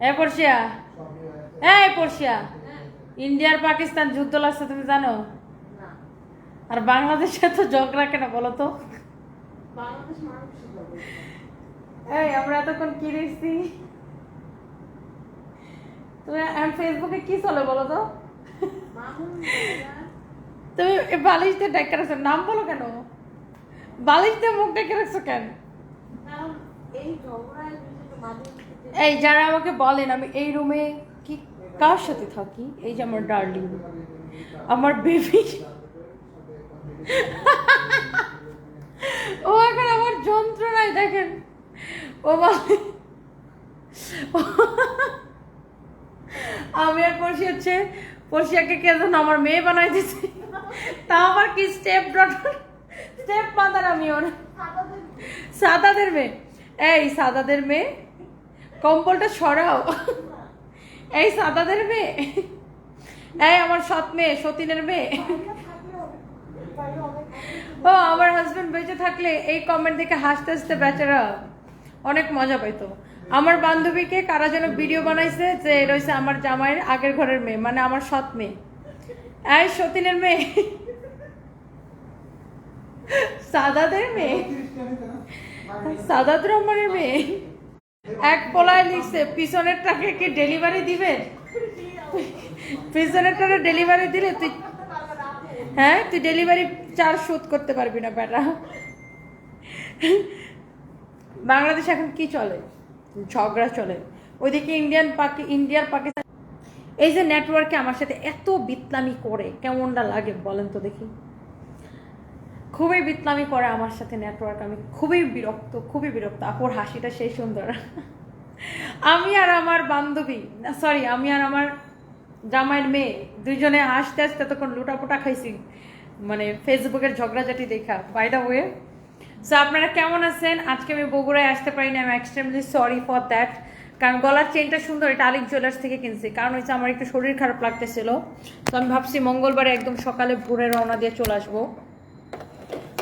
এ পড়শিয়া? এই পড়শিয়া? ইন্ডিয়ার পাকিস্তান যুদ্ধ লাগছে তুমি জানো? আর বাংলাদেশে তো ঝগড়া কেন বলো তো? এই আমরা এতক্ষণ কি দেখছি? তুমি ফেসবুকে কি চলে বলো তো? তুমি বালিশ দিয়ে ডেকে রাখছো নাম বলো কেন? বালিশ দিয়ে মুখ ডেকে রাখছো কেন? এই ঝগড়ায় এই, যারা আমাকে বলেন, আমি এই রুমে কি, কার সাথে থাকি? এই যে আমার ডার্লিং আমার বেবি ও এখন আমার যন্ত্রণায়, দেখেন। ও বলে, আমি আর পড়শি হচ্ছে পড়শিয়াকে কে যেন আমার মেয়ে বানাই দিছে। তা আবার কি স্টেপ ডটার স্টেপ মাদার আমি ওর সাদাদের মেয়ে। এই, সাদাদের মেয়ে কম্বলটা সরাও। এই সাদাদের মেয়ে। এই আমার সৎ মেয়ে, সতীনের মেয়ে। ও, আমার হাজবেন্ড বেঁচে থাকলে এই কমেন্ট দেখে হাসতে হাসতে বেচারা অনেক মজা পাইতো। আমার বান্ধবীকে কারা যেন ভিডিও বানাইছে যে রয়েছে আমার জামাইয়ের আগের ঘরের মেয়ে মানে আমার সৎ মেয়ে। এই সতীনের মেয়ে। সাদাদের মেয়ে। সাদাত রহমানের মেয়ে। এক পোলায় লিখছে পিছনেরটাকে কি ডেলিভারি দিবে? পিছনের পিছনেরটাকে ডেলিভারি দিলে তুই হ্যাঁ তুই ডেলিভারি চার্জ শোধ করতে পারবি না, বেটা। বাংলাদেশ এখন কি চলে? ঝগড়া চলে। ওইদিকে ইন্ডিয়ান পাকি ইন্ডিয়ার পাকিস্তান এই যে নেটওয়ার্কে আমার সাথে এত বিতলামি করে, কেমনটা লাগে বলেন তো দেখি। খুবই বিতলামি করে আমার সাথে নেটওয়ার্ক আমি খুবই বিরক্ত খুবই বিরক্ত। আপুর হাসিটা সেই সুন্দর। আমি আর আমার বান্ধবী সরি আমি আর আমার জামাইয়ের মেয়ে দুইজনে হাসতে হাসতে তখন লুটাপুটা খাইছি মানে ফেসবুকের ঝগড়াঝাটি দেখা। বাই ওয়ে সো আপনারা কেমন আছেন? আজকে আমি বগুড়ায় আসতে পারিনি আমি এক্সট্রিমলি সরি ফর দ্যাট কারণ গলার চেনটা সুন্দর, এটা আলিক জুয়েলার্স থেকে কিনছি। কারণ হচ্ছে আমার একটু শরীর খারাপ লাগতেছিল। তো আমি ভাবছি মঙ্গলবারে একদম সকালে ভোরে রওনা দিয়ে চলে আসব।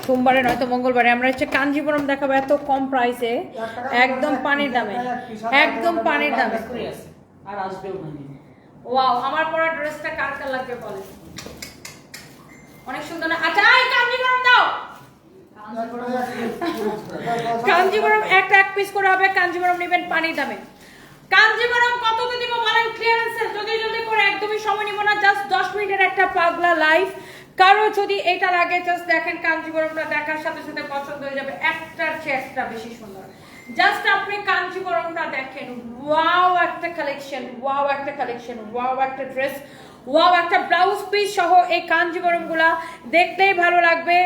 সোমবারে নয়তো মঙ্গলবারে। আমরা হচ্ছে কাঞ্জিপুরম দেখাবো এত কম প্রাইসে একদম পানির দামে। একদম পানির দামে। আর আসবেও ওয়াও আমার পরা ড্রেসটা কার কার লাগবে বলে অনেক সুন্দর না? আচ্ছা এই কাঞ্জিপুরম দাও! কাঞ্জিপুরম একটা এক পিস করে হবে কাঞ্জিপুরম নেবেন পানির দামে। কাঞ্জিপুরম কত দিব বলেন? ক্লিয়ারেন্স যদি জলদি করে একদমই সময় নিব না জাস্ট দশ মিনিটের একটা পাগলা লাইফ কারও যদি এটার আগে জাস্ট দেখেন কাঞ্জিপুরমটা দেখার সাথে সাথে পছন্দ হয়ে যাবে। একটার চেয়ে একটা বেশি সুন্দর। জাস্ট আপনি কাঞ্জিপুরমটা দেখেন ওয়াও একটা কালেকশন ওয়াও একটা কালেকশন ওয়াও একটা ড্রেস ওয়াও একটা ব্লাউজ পিস সহ এই কাঞ্জিবরমগুলা দেখতেই ভালো লাগবে।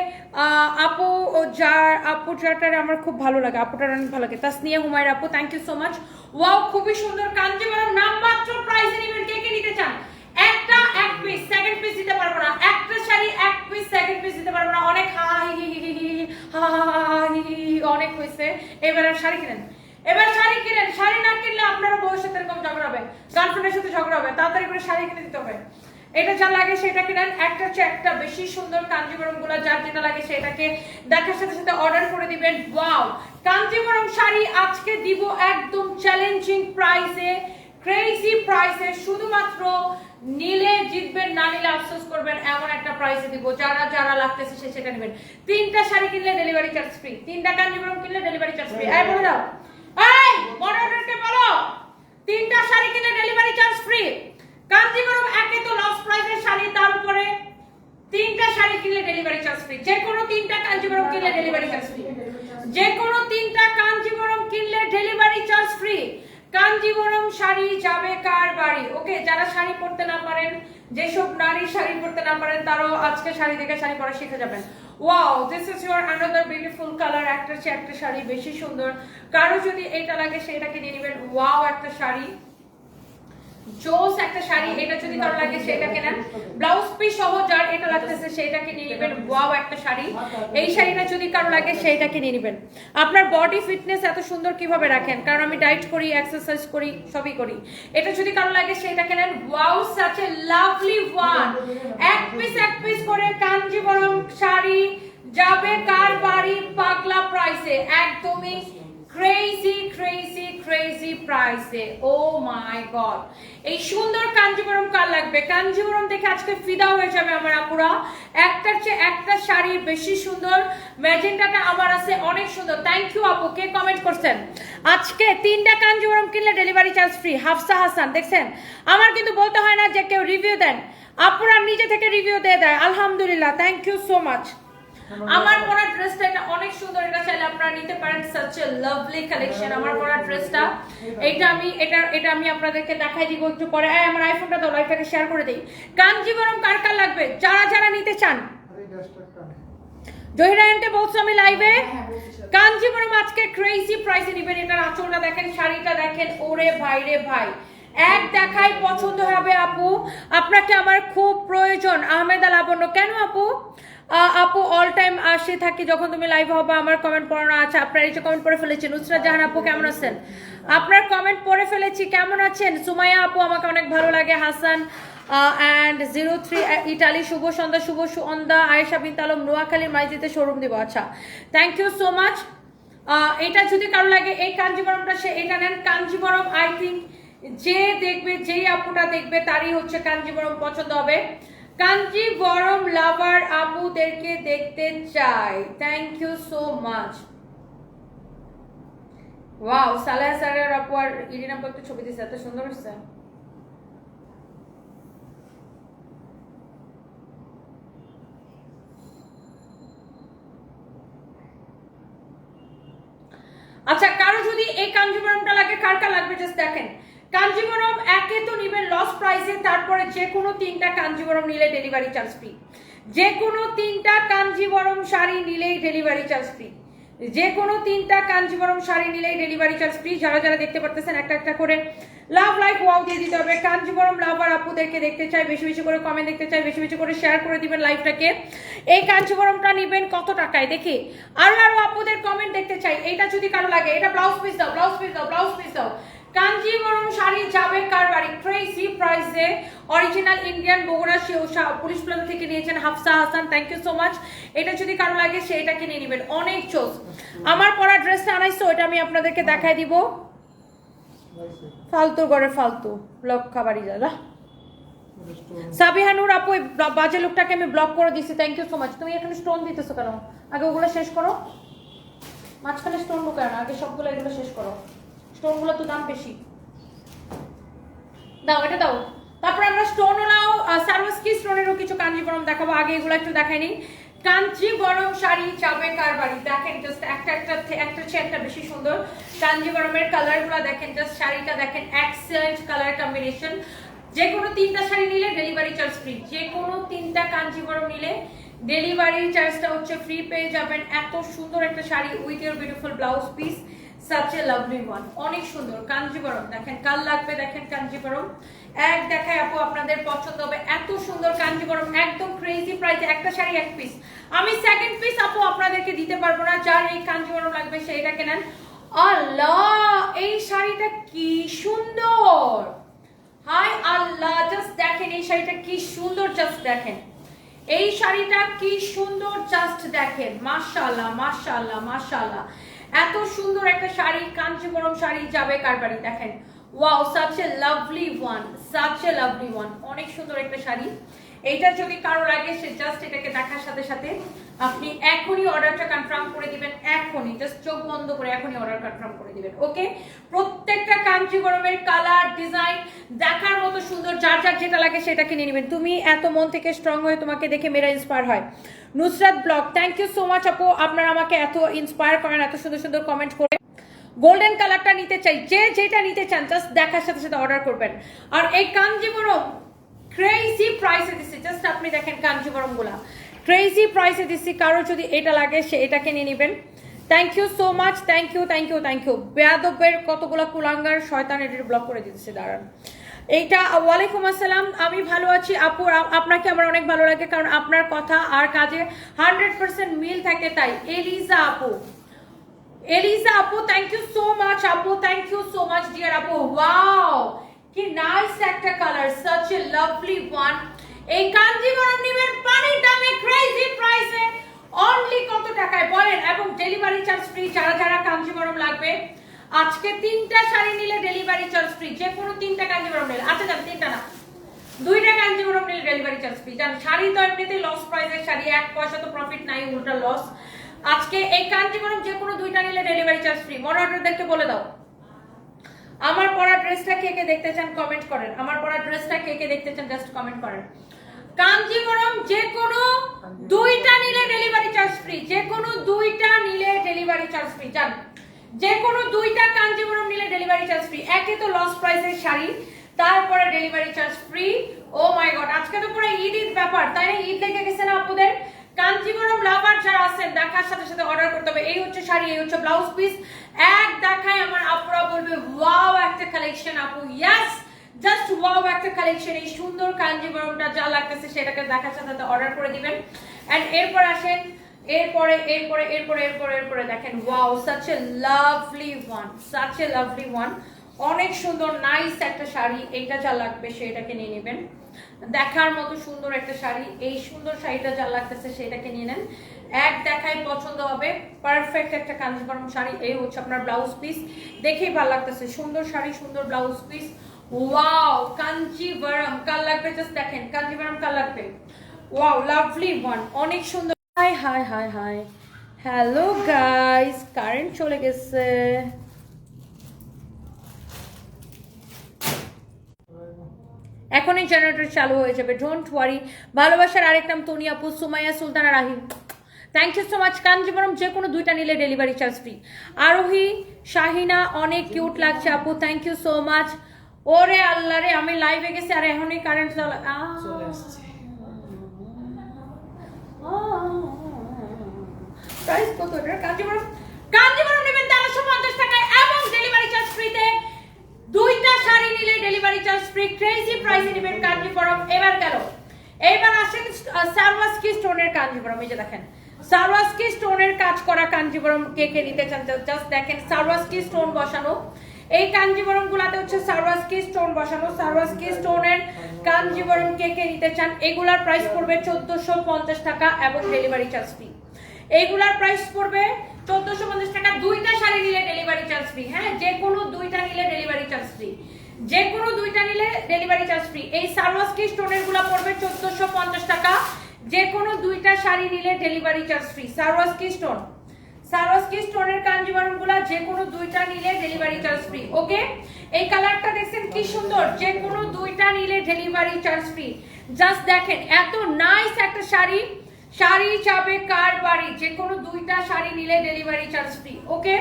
আপু ও যার, আপু যারটার আমার খুব ভালো লাগে, আপুটার অনেক ভালো লাগে। তাসনিয়া হুমায়ের আপু thank you so much wow খুবই সুন্দর কাঞ্জিবরম নাম মাত্র প্রাইস নেবেন কে কে নিতে চান? একটা এক পিস সেকেন্ড পিস দিতে পারব না একটা শাড়ি এক পিস সেকেন্ড পিস দিতে পারব না অনেক হা হা হি হি হি অনেক হয়েছে এবার আর শাড়ি কিনেন এবার শাড়ি কিনেন শাড়ি না কিনলে আপনার সাথে এরকম ঝগড়া হবে গার্লফ্রেন্ডের সাথে ঝগড়া হবে তাড়াতাড়ি করে শাড়ি কিনে দিতে হবে এটা যা লাগে সেটা কিনেন একটা চেয়ে একটা বেশি সুন্দর কাঞ্জিবরমগুলা যার যেটা লাগে সেটাকে দেখার সাথে সাথে অর্ডার করে দিবেন ওয়াও কাঞ্জিবরম শাড়ি আজকে দিব একদম চ্যালেঞ্জিং প্রাইসে ক্রেজি প্রাইসে শুধুমাত্র নিলে জিতবেন, না নিলে আফসোস করবেন, এমন একটা প্রাইসে দিব। যারা যারা লাগতেছে সে সেটা নেবেন। তিনটা শাড়ি কিনলে ডেলিভারি চার্জ ফ্রি তিনটা কাঞ্জিবরম কিনলে ডেলিভারি চার্জ ফ্রি এই, বলে দাও। এই মডারেটরকে বলো। তিনটা শাড়ি কিনলে ডেলিভারি চার্জ ফ্রি কাঞ্জিবরম একে তো লস প্রাইসের শাড়ি তার উপরে তিনটা শাড়ি কিনলে ডেলিভারি চার্জ ফ্রি যে কোনো তিনটা কাঞ্জিবরম কিনলে ডেলিভারি চার্জ ফ্রি যে কোনো তিনটা কাঞ্জিবরম কিনলে delivery charge free Kanjivaram sari যাবে কার বাড়ি? ওকে, যারা শাড়ি পরতে না পারেন, যেসব নারী শাড়ি পরতে না পারেন, তারাও আজকে শাড়ি দেখে শাড়ি পরা শিখে যাবেন। Wow this is your another beautiful colour একটা একটা শাড়ি, বেশি সুন্দর। কারও যদি এটা লাগে, সেটাকে নিয়ে নেবেন। ওয়াও একটা শাড়ি। জোস একটা শাড়ি, এটা যদি কারও লাগে সেটাকে নেন। ব্লাউজ পিস সহ যার এটা লাগতেছে সেটাকে নিয়ে নেবেন। ওয়াও একটা শাড়ি। এই শাড়িটা যদি কারও লাগে সেইটাকে নিয়ে নেবেন। আপনার বডি ফিটনেস এত সুন্দর কীভাবে রাখেন? কারণ আমি ডায়েট করি এক্সারসাইজ করি, সবই করি। এটা যদি কারও লাগে সেটাকে নেন। Wow such a lovely one এক পিস এক পিস করে কাঞ্জিবরম শাড়ি যাবে কার বাড়ি? পাগলা প্রাইসে একদমই ক্রেজি ক্রেজি ক্রেজি প্রাইসে ও মাই গড এই সুন্দর কাঞ্জিবরম কার লাগবে? কাঞ্জিবরম দেখে আজকে ফিদা হয়ে যাবে আমার আপুরা। একটার চেয়ে একটা শাড়ি বেশি সুন্দর। ম্যাজেন্টাটা আমার আছে অনেক সুন্দর। থ্যাংক ইউ আপু। কে কমেন্ট করছেন? আজকে তিনটা কাঞ্জিবরম কিনলে delivery charge free Hafsa Hasan, দেখছেন? আমার কিন্তু বলতে হয় না যে কেউ রিভিউ দেন। আপুরা নিজে থেকে রিভিউ দিয়ে দেয়। আলহামদুলিল্লাহ। থ্যাংক ইউ সো মাচ আমার পরা ড্রেসটা এটা অনেক সুন্দর এটা চাইলে আপনারা নিতে পারেন। সাচ এ লাভলি কালেকশন আমার পরা ড্রেসটা এটা আমি এটা এটা আমি আপনাদেরকে দেখাই দিব একটু পরে। আমার আইফোনটা দাও লাইভটাকে শেয়ার করে দেই। কাঞ্জিবরম কার কার লাগবে? যারা যারা নিতে চান। জহিরায়নকে বলছো আমি লাইভে কাঞ্জিবরম আজকে ক্রেজি প্রাইসে নিবেন। এটার আঁচলটা দেখেন শাড়িটা দেখেন। ওরে ভাই রে ভাই। এক দেখাই পছন্দ হবে আপু। আপনাকে আমার খুব প্রয়োজন। আহমেদ আল লাবণ্য কেন আপু? আপু অল টাইম আসে থাকি যখন তুমি লাইভ হবে, আমার কমেন্ট পড়ানো আছে। আপনার এই যে কমেন্ট পড়ে ফেলেছেন, নুসরাত জাহান আপু কেমন আছেন? আপনার কমেন্ট পড়ে ফেলেছি, কেমন আছেন? সুমাইয়া আপু আমাকে অনেক ভালো লাগে, Hasan and zero three Italy, শুভ সন্ধ্যা শুভ সন্ধ্যা আয়েশা বিন তালম নোয়াখালীর মাইজিতে শোরুম দিব আচ্ছা। থ্যাংক ইউ সো মাচ এটা যদি কারও লাগে, এই কাঞ্জিবরমটা সে, এটা নেন। কাঞ্জিবরম আই থিঙ্ক যে দেখবে, যেই আপুটা দেখবে, তারই হচ্ছে কাঞ্জিবরম পছন্দ হবে। কাঞ্জিবরম লাভার আপুদেরকে দেখতে চাই। Thank you so much wow Salah স্যারের আপু আর ইরিন আপু ছবি দিচ্ছে এত সুন্দর হচ্ছে। আচ্ছা কারও যদি এই কাঞ্জিবরমটা লাগে, কার কার লাগবে? জাস্ট দেখেন। কাঞ্জিবরম একে তো নিবেন লস প্রাইসে তারপরে যে কোনো তিনটা কাঞ্জিবরম নিলে ডেলিভারি চার্জ ফ্রি যে কোনো তিনটা কাঞ্জিবরম শাড়ি নিলেই ডেলিভারি চার্জ ফ্রি যে কোনো তিনটা কাঞ্জিবরম শাড়ি নিলেই ডেলিভারি চার্জ ফ্রি যারা যারা দেখতে পারতেছেন, একটা একটা করে লাভ লাইক ওয়াও দিয়ে দিতে হবে। কাঞ্জিবরম লাভার আপুদেরকে দেখতে চাই, বেশি বেশি করে কমেন্ট দেখতে চাই, বেশি বেশি করে শেয়ার করে দিবেন লাইভটাকে এই কাঞ্জিবরমটা নিবেন কত টাকায়? দেখি। আরও আরও আপুদের কমেন্ট দেখতে চাই। এটা যদি কারও লাগে, এটা ব্লাউজ পিস দাও ব্লাউজ পিস দাও ব্লাউজ পিস দাও। কাঞ্জিবরম শাড়ি যাবে কার বাড়ি? ক্রেজি প্রাইসে অরিজিনাল ইন্ডিয়ান বগুড়া শিও পুলিশ প্লাজা থেকে নিয়েছেন Hafsa Hasan. Thank you so much এটা যদি কারও লাগে, সে এটা কিনে নেবেন। অনেক চোস আমার পরা ড্রেসটা আনাইছো এটা আমি আপনাদেরকে দেখাই দিব। ফালতু করে ফালতু। ব্লক খাবারই দাদা সাবিহানুর আপু বাজে লোকটাকে আমি ব্লক করে দিছি। থ্যাংক ইউ সো মাচ তুমি এখানে স্টোন দিতেছো কেন? আগে ওগুলো শেষ করো। মাঝখানে স্টোন ঢুকায় না, আগে সবগুলো এগুলো শেষ করো। স্টোনগুলো তো দাম বেশি। দাও, এটা দাও। তারপর আমরা স্টোনও নাও সার্ভাসকি স্টোনেরও কিছু কাঞ্জিবরম দেখাবো। আগে এগুলো একটু দেখাই নিই কাঞ্জিবরম শাড়ি যাবে কার বাড়ি দেখেন জাস্ট একটা একটা একটা চেয়ে বেশি সুন্দর। কাঞ্জিবরমের কালারগুলো দেখেন জাস্ট শাড়িটা দেখেন এক্সেলেন্ট কালার কম্বিনেশন যে কোনো তিনটা শাড়ি নিলে ডেলিভারি চার্জ ফ্রি যে কোনো তিনটা কাঞ্জিবরম নিলে ডেলিভারি চার্জটা হচ্ছে ফ্রি পেয়ে যাবেন। এত সুন্দর একটা sari with your beautiful blouse piece such lovely one অনেক সুন্দর। কাঞ্জিবরম, দেখেন কাল লাগবে? দেখেন কাঞ্জিবরম। এক দেখায় আপু আপনাদের পছন্দ হবে। এত সুন্দর কাঞ্জিবরম, একদম ক্রেজি প্রাইসে একটা শাড়ি এক পিস আমি সেকেন্ড পিস আপু আপনাদেরকে দিতে পারব না। যার এই কাঞ্জিবরম লাগবে আল্লাহ, এই শাড়িটা কি সুন্দর! হাই আল্লাহ জাস্ট দেখেন, এই শাড়িটা কি সুন্দর জাস্ট দেখেন। এই শাড়িটা কি সুন্দর জাস্ট দেখেন। মাশাআল্লাহ মাশাআল্লাহ মাশাআল্লাহ। এত সুন্দর একটা শাড়ি, কাঞ্চিপুরম শাড়ি যাবে কার বাড়ি? দেখেন। Wow such a lovely one such a lovely one অনেক সুন্দর একটা শাড়ি। এইটা যদি কারও লাগে, সে জাস্ট এটাকে দেখার সাথে সাথে আপনি এখনই অর্ডারটা কনফার্ম করে দিবেন, এখনই জাস্ট চোখ বন্ধ করে এখনই অর্ডার কনফার্ম করে দিবেন ওকে প্রত্যেকটা কাঞ্চিপুরমের কালার ডিজাইন দেখার মতো সুন্দর, যার যার যেটা লাগে সেটা কিনে নেবেন। তুমি এত মন থেকে স্ট্রং হয়ে তোমাকে দেখে মেরা ইন্সপায়ার হয়। Nusrat blog thank you so much আপু, আপনারা আমাকে এত ইন্সপায়ার করেন, এত সুন্দর সুন্দর কমেন্ট করে। গোল্ডেন কালারটা নিতে চাই, যে যেটা নিতে চান জাস্ট দেখার সাথে সাথে অর্ডার করবেন। আর এই কাঞ্জিবরম ক্রেজি প্রাইসে দিচ্ছে জাস্ট আপনি দেখেন কাঞ্জিবরমগুলা ক্রেজি প্রাইসে দিচ্ছি কারও যদি এটা লাগে, সে এটাকে নিয়ে নেবেন। Thank you so much thank you thank you thank you বেয়াদবের কতগুলো কুলাঙ্গার শয়তান এটির ব্লক করে দিতেছে দাঁড়ান। এইটা, ওয়ালাইকুম আসসালাম, আমি ভালো আছি। আপু আপনাকে আমার অনেক ভালো লাগে, কারণ আপনার কথা আর কাজে হান্ড্রেড পার্সেন্ট মিল থাকে তাই। এলিজা আপু। এলিজা আপু থ্যাংক ইউ সো মাচ আপু thank you so much dear আপু। ওয়াও কি নাইস একটা colour such a lovely one এই কাঞ্জিবরম নিবেন পানির দামে ক্রেজি প্রাইসে অনলি কত টাকায় বলেন? এবং ডেলিভারি চার্জ ফ্রি যারা যারা কাঞ্জিবরম লাগবে, আজকে তিনটা শাড়ি নিলে ডেলিভারি চার্জ ফ্রি যে কোনো তিনটা কাঞ্জিবরম নিলে। আচ্ছা যান, তিনটা না। দুইটা কাঞ্জিবরম নিলে ডেলিভারি চার্জ ফ্রি জান শাড়ি তো এমনিতে লস প্রাইসের শাড়ি, এক পয়সা তো প্রফিট নাই, উল্টা লস আজকে এই কাঞ্জিবরম যে কোনো দুইটা নিলে ডেলিভারি চার্জ ফ্রি মডারেটরদেরকে বলে দাও। আমার পরা ড্রেসটা কে কে দেখতে চান কমেন্ট করেন। আমার পরা ড্রেসটা কে কে দেখতে চান জাস্ট কমেন্ট করেন। কাঞ্জিবরম যে কোনো দুইটা নিলে ডেলিভারি চার্জ ফ্রি যে কোনো দুইটা নিলে ডেলিভারি চার্জ ফ্রি জান। যে কোনো দুইটা কাঞ্জিবরম নিলে ডেলিভারি চার্জ ফ্রি একে তো লস প্রাইসের শাড়ি, তারপরে delivery charge free oh my god আজকে তো পুরো ঈদ ঈদ ব্যাপার, তাই না? ঈদ লেগে গেছে না আপুদের? কাঞ্জিবরম লাভার যারা আছেন, দেখার সাথে সাথে অর্ডার করতে হবে, এই হচ্ছে শাড়ি, এই হচ্ছে ব্লাউজ পিস এক দেখায় আমার আপুরা বলবে ওয়াও একটা কালেকশন আপু ইয়েস জাস্ট ওয়াও একটা কালেকশন, এই সুন্দর কাঞ্জিবরমটা যা লাগতেছে সেটাকে দেখার সাথে সাথে অর্ডার করে দিবেন। এন্ড এরপর আসেন, এরপরে এরপরে এরপরে এরপরে এরপরে দেখেন, wow such a lovely one such a lovely one অনেক সুন্দর নাইস একটা শাড়ি এইটা যা লাগবে সেটাকে নিয়ে নেবেন। দেখার মতো সুন্দর একটা শাড়ি, এই সুন্দর শাড়িটা যা লাগতেছে সেটাকে নিয়ে নেন। এক দেখায় পছন্দ হবে পারফেক্ট একটা কাঞ্জিবরম শাড়ি, এই হচ্ছে আপনার ব্লাউজ পিস দেখেই ভালো লাগতেছে, সুন্দর শাড়ি, সুন্দর ব্লাউজ পিস ওয়াও কাঞ্জিবরম কাল লাগবে জাস্ট দেখেন কাঞ্জিবরম কাল লাগবে ওয়াও লাভলি ওয়ান অনেক সুন্দর। Hi hi hi hi hello guys current চলে গেছে। এখনই জেনারেটর চালু হয়ে যাবে ডোন্ট ওয়ারি ভালোবাসার আরেক নাম তনি আপু, Sumaiya Sultana Rahim. Thank you so much Kanjivaram যে কোনো দুইটা নিলে ডেলিভারি চার্জ ফ্রি আরোহী, শাহিনা, অনেক কিউট লাগছে আপু থ্যাংক ইউ সো মাচ ওরে আল্লাহ রে আমি লাইভে গেছি আর এখনই কারেন্ট চলে আসছে। প্রাইস কত এটা? কাঞ্জিবরম কাঞ্জিবরম নেবেন তেরোশো পঞ্চাশ টাকায় এবং ডেলিভারি চার্জ ফ্রিতে দুইটা শাড়ি নিলে ডেলিভারি চার্জ ফ্রি ক্রেজি প্রাইসে নেবেন কাঞ্জিবরম। এবার গেল। এবার আসেন সারওয়াস্কি স্টোনের কাঞ্জিবরম এই যে দেখেন। সারওয়াস্কি স্টোনের কাজ করা কাঞ্জিবরম কে কে নিতে চান? জাস্ট দেখেন সারওয়াস্কি স্টোন বসানো। এই কাঞ্জিবরম গুলাতে হচ্ছে সারওয়াস্কি স্টোন বসানো। সারওয়াস্কি স্টোনের কাঞ্জিবরম কে কে নিতে চান, এগুলার প্রাইস পড়বে চোদ্দশো পঞ্চাশ টাকা এবং ডেলিভারি চার্জ ফ্রি এইগুলার প্রাইস পড়বে চোদ্দশো পঞ্চাশ টাকা। দুইটা শাড়ি নিলে ডেলিভারি চার্জ ফ্রি হ্যাঁ? যে কোনো দুইটা নিলে ডেলিভারি চার্জ ফ্রি যে কোনো দুইটা নিলে ডেলিভারি চার্জ ফ্রি এই সারওয়াস্কি স্টোনেরগুলা পড়বে চোদ্দশো পঞ্চাশ টাকা। যে কোনো দুইটা শাড়ি নিলে delivery charge free Swarovski stone Swarovski স্টোনের কাঞ্জিবরমগুলা যে কোনো দুইটা নিলে ডেলিভারি চার্জ ফ্রি ওকে এই কালারটা দেখছেন কি সুন্দর যে কোনো দুইটা নিলে ডেলিভারি চার্জ ফ্রি জাস্ট দেখেন, এত নাইস একটা শাড়ি। শাড়ি যাবে কার বাড়ি যে কোনো দুইটা শাড়ি নিলে ডেলিভারি চার্জ ফ্রি ওকে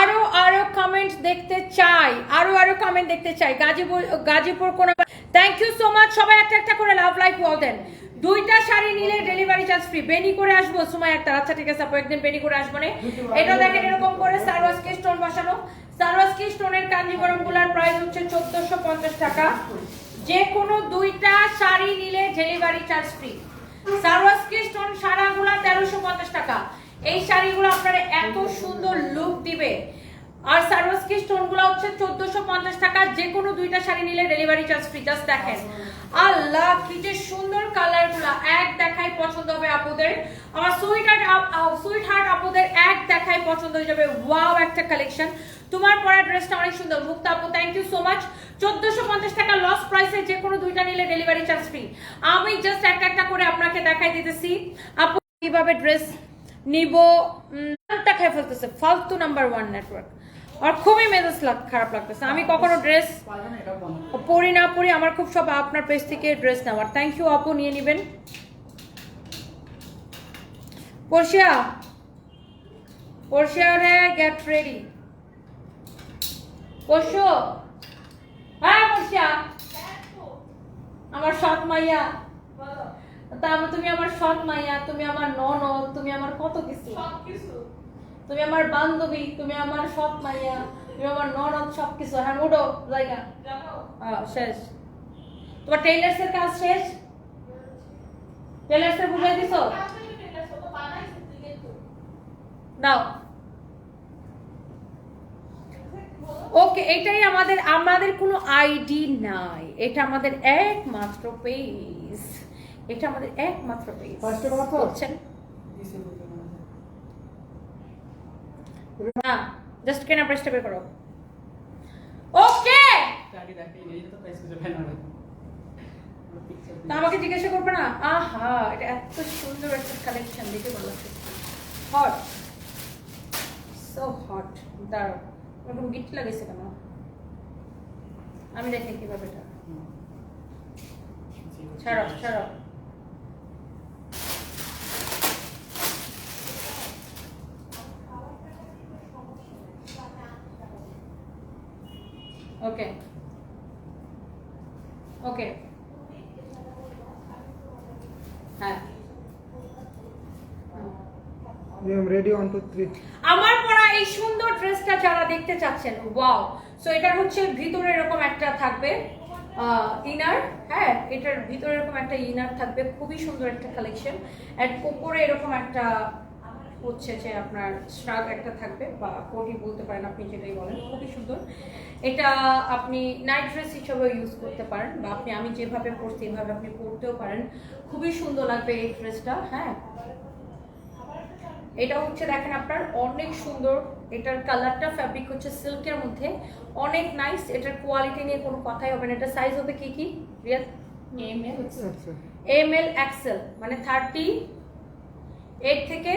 আরও আরও কমেন্ট দেখতে চাই, আরও আরও কমেন্ট দেখতে চাই। গাজীপুর গাজীপুর কোন থ্যাংক ইউ সো মাচ সবাই একটা একটা করে লাভ লাইফ দেন দুইটা শাড়ি নিলে ডেলিভারি চার্জ ফ্রি বেনি করে আসব সময় একটা আচ্ছা ঠিক আছে আপু একদিন বেনি করে আসব না। এটা দেখেন এরকম করে সারওয়াসকি স্টোন বসানো। সারওয়াসকি স্টোনের কাঞ্জিবরমগুলার প্রাইস হচ্ছে চোদ্দশো পঞ্চাশ টাকা। যে কোনো দুইটা শাড়ি নিলে delivery charge free Swarovski stone সারাগুলা তেরোশো পঞ্চাশ টাকা। এই শাড়িগুলো আপনারা এত সুন্দর লুক দিবে। আর সারওয়াসকি স্টোনগুলো হচ্ছে চোদ্দশো পঞ্চাশ টাকা। যে কোনো দুইটা শাড়ি নিলে ডেলিভারি চার্জ ফ্রি জাস্ট দেখেন। আল্লাহ, কি যে সুন্দর কালারগুলা এক দেখাই পছন্দ হবে আপুদের। আমার সুইট হার্ট সুইট হার্ট আপুদের এক দেখাই পছন্দ হয়ে যাবে। ওয়াও একটা কালেকশন তোমার পরা ড্রেসটা অনেক সুন্দর। মুক্তা আপু থ্যাংক ইউ সো মাচ চোদ্দশো পঞ্চাশ টাকা লস প্রাইসে যে কোনো দুইটা নিলে ডেলিভারি চার্জ ফ্রি আমি জাস্ট একটা একটা করে আপনাকে দেখাই দিতেছি। আপু, কীভাবে ড্রেস নিব? উমটা খাই ফেলতেছে। ফালতু নাম্বার ওয়ান নেটওয়ার্ক আর খুবই মেজাজ খারাপ লাগতেছে। আমি কখনো ড্রেস পরি না পরি আমার খুব সব আপনার পেজ থেকে ড্রেস নেওয়ার। থ্যাংক ইউ আপু নিয়ে নেবেন। পর্ষিয়া পর্ষিয়া রে গেট রেডি পরশু। হ্যাঁ পর্ষিয়া আমার সৎ মাইয়া। তা তুমি আমার সৎ মাইয়া তুমি আমার ননদ তুমি আমার কত কিছু? তুমি আমার বান্ধবী তুমি আমার সব মাইয়া তুমি আমার ননদ সবকিছু। হ্যাঁ উঠো জায়গা। শেষ। তোমার টেইলার্স এর কাজ শেষ? টেইলার্স এর বুঝাই দিছো? দাও। ওকে এটাই আমাদের আমাদের কোনো আইডি নাই। এটা আমাদের একমাত্র পেজ। এটা আমাদের একমাত্র পেজ? বুঝছেন দিছে বলতে মনে হয়। না জাস্ট কেনা প্রাইসটা বের করো। ওকে আমাকে জিজ্ঞাসা করবে না? আহা এটা এত সুন্দর একটা কালেকশন দেখে ভালো লাগছে। হট সো হট দাঁড়াও এরকম গিট লাগাইছে কেন? আমি দেখি কীভাবে এটা। ছাড়ো ছাড়ো। ওকে ওকে হ্যাঁ. আমার পরা এই সুন্দর ড্রেসটা যারা দেখতে চাচ্ছেন ওয়াও সো এটার হচ্ছে ভিতরে এরকম একটা থাকবে ইনার হ্যাঁ? এটার ভিতরে এরকম একটা ইনার থাকবে খুবই সুন্দর একটা কালেকশন এন্ড উপরে এরকম একটা হচ্ছে যে আপনার স্ট্রাগ একটা থাকবে বা কোটি বলতে পারেন আপনি যেটাই বলেন খুবই সুন্দর। এটা আপনি নাইট ড্রেস হিসেবেও ইউজ করতে পারেন বা আপনি আমি যেভাবে পরছি এভাবে আপনি পরতেও পারেন। খুবই সুন্দর লাগবে এই ড্রেসটা হ্যাঁ। এটা হচ্ছে দেখেন আপনার অনেক সুন্দর এটার কালারটা ফ্যাব্রিক হচ্ছে সিল্কের মধ্যে। অনেক নাইস এটার কোয়ালিটি নিয়ে কোনো কথাই হবে না। এটা সাইজ হবে কি কি? Riyad? M L. M L XL মানে থার্টি এইট থেকে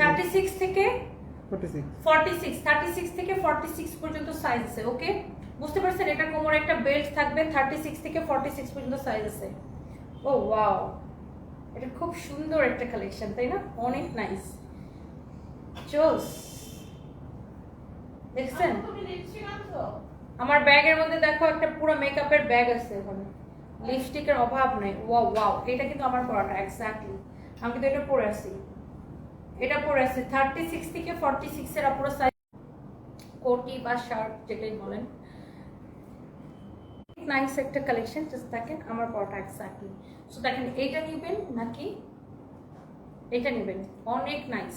থার্টি সিক্স থেকে ফর্টি সিক্স থার্টি সিক্স থেকে ফর্টি সিক্স পর্যন্ত সাইজ আছে ওকে বুঝতে পারছেন? এটা কোমরে একটা বেল্ট থাকবে থার্টি সিক্স থেকে ফর্টি সিক্স পর্যন্ত সাইজ আছে। ও ওয়াও এটা খুব সুন্দর একটা কালেকশন তাই না? অনেক নাইস চোস দেখছেন? আমার ব্যাগের মধ্যে দেখো একটা পুরো মেকআপের ব্যাগ আছে ওখানে। লিপস্টিকের অভাব নেই। ওয়াও ওয়াও এটা কিন্তু আমার পরাটা এক্স্যাক্টলি আমি কিন্তু এটা পরে আছি এটা পরে আছে থার্টি সিক্স থেকে ফর্টি সিক্স এর পুরো সাইজ কোটি বা শার্ট যেটাই বলেন। নাইস একটা কালেকশন জাস্ট দেখেন, আমার পরাটা এক্স্যাক্টলি সো দেখেন এইটা নেবেন নাকি? এটা নেবেন, অনেক nice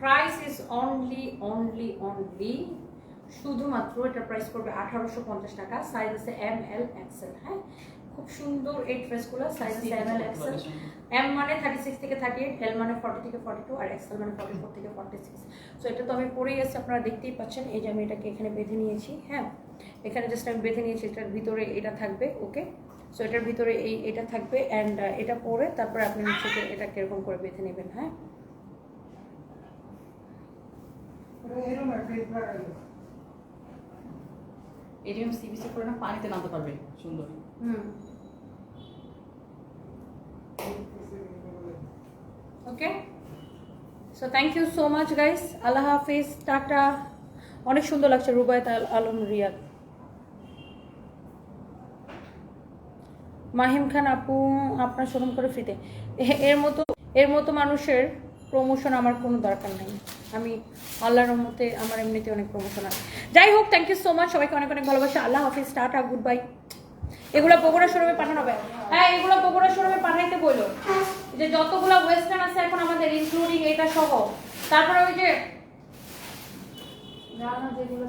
price is only only only শুধুমাত্র এটার প্রাইস পড়বে আঠারোশো পঞ্চাশ টাকা। সাইজ আছে এম এল এক্সেল হ্যাঁ? খুব সুন্দর এই ড্রেসগুলো সাইজ আছে এম এল এক্সেল এম মানে থার্টি সিক্স থেকে থার্টি এইট এল মানে ফর্টি থেকে ফর্টি টু আর এক্সেল মানে ফর্টি ফোর থেকে ফর্টি সিক্স সো এটা তো আমি পরেই আছি আপনারা দেখতেই পাচ্ছেন। এই যে আমি এটাকে এখানে বেঁধে নিয়েছি হ্যাঁ? এখানে জাস্ট আমি বেঁধে নিয়েছি এটার ভিতরে এটা থাকবে ওকে? সো এটার ভিতরে এই এটা থাকবে অ্যান্ড এটা পরে তারপরে আপনি নিচে এটা কীরকম করে বেঁধে নেবেন হ্যাঁ? এরিয়াম সিবিসি করে না পানিতে নামতে পারবে সুন্দর। হুম। Okay so thank you so much guys আল্লাহ হাফিজ টাটা অনেক সুন্দর লাগছে রুবায়ত আলম রিয়াদ। মাহিম খান আপু, আপনার শোরুম করে ফ্রিতে। এর মতো এর মতো মানুষের প্রমোশন আমার কোনো দরকার নেই। আমি আল্লাহর রহমতে আমার এমনিতে অনেক প্রমোশন আছে। যাই হোক থ্যাংক ইউ সো মাচ সবাইকে অনেক অনেক ভালোবাসা। আল্লাহ হাফিজ, টাটা গুড বাই এগুলো বগুড়া শোরুমে পাঠানো হবে। হ্যাঁ এগুলো বগুড়া শোরুমে পাঠাইতে বলল যে যতগুলো ওয়েস্টার্ন আছে এখন আমাদের ইনক্লুডিং এটা সহ। তারপরে ওই যে রানা যেগুলো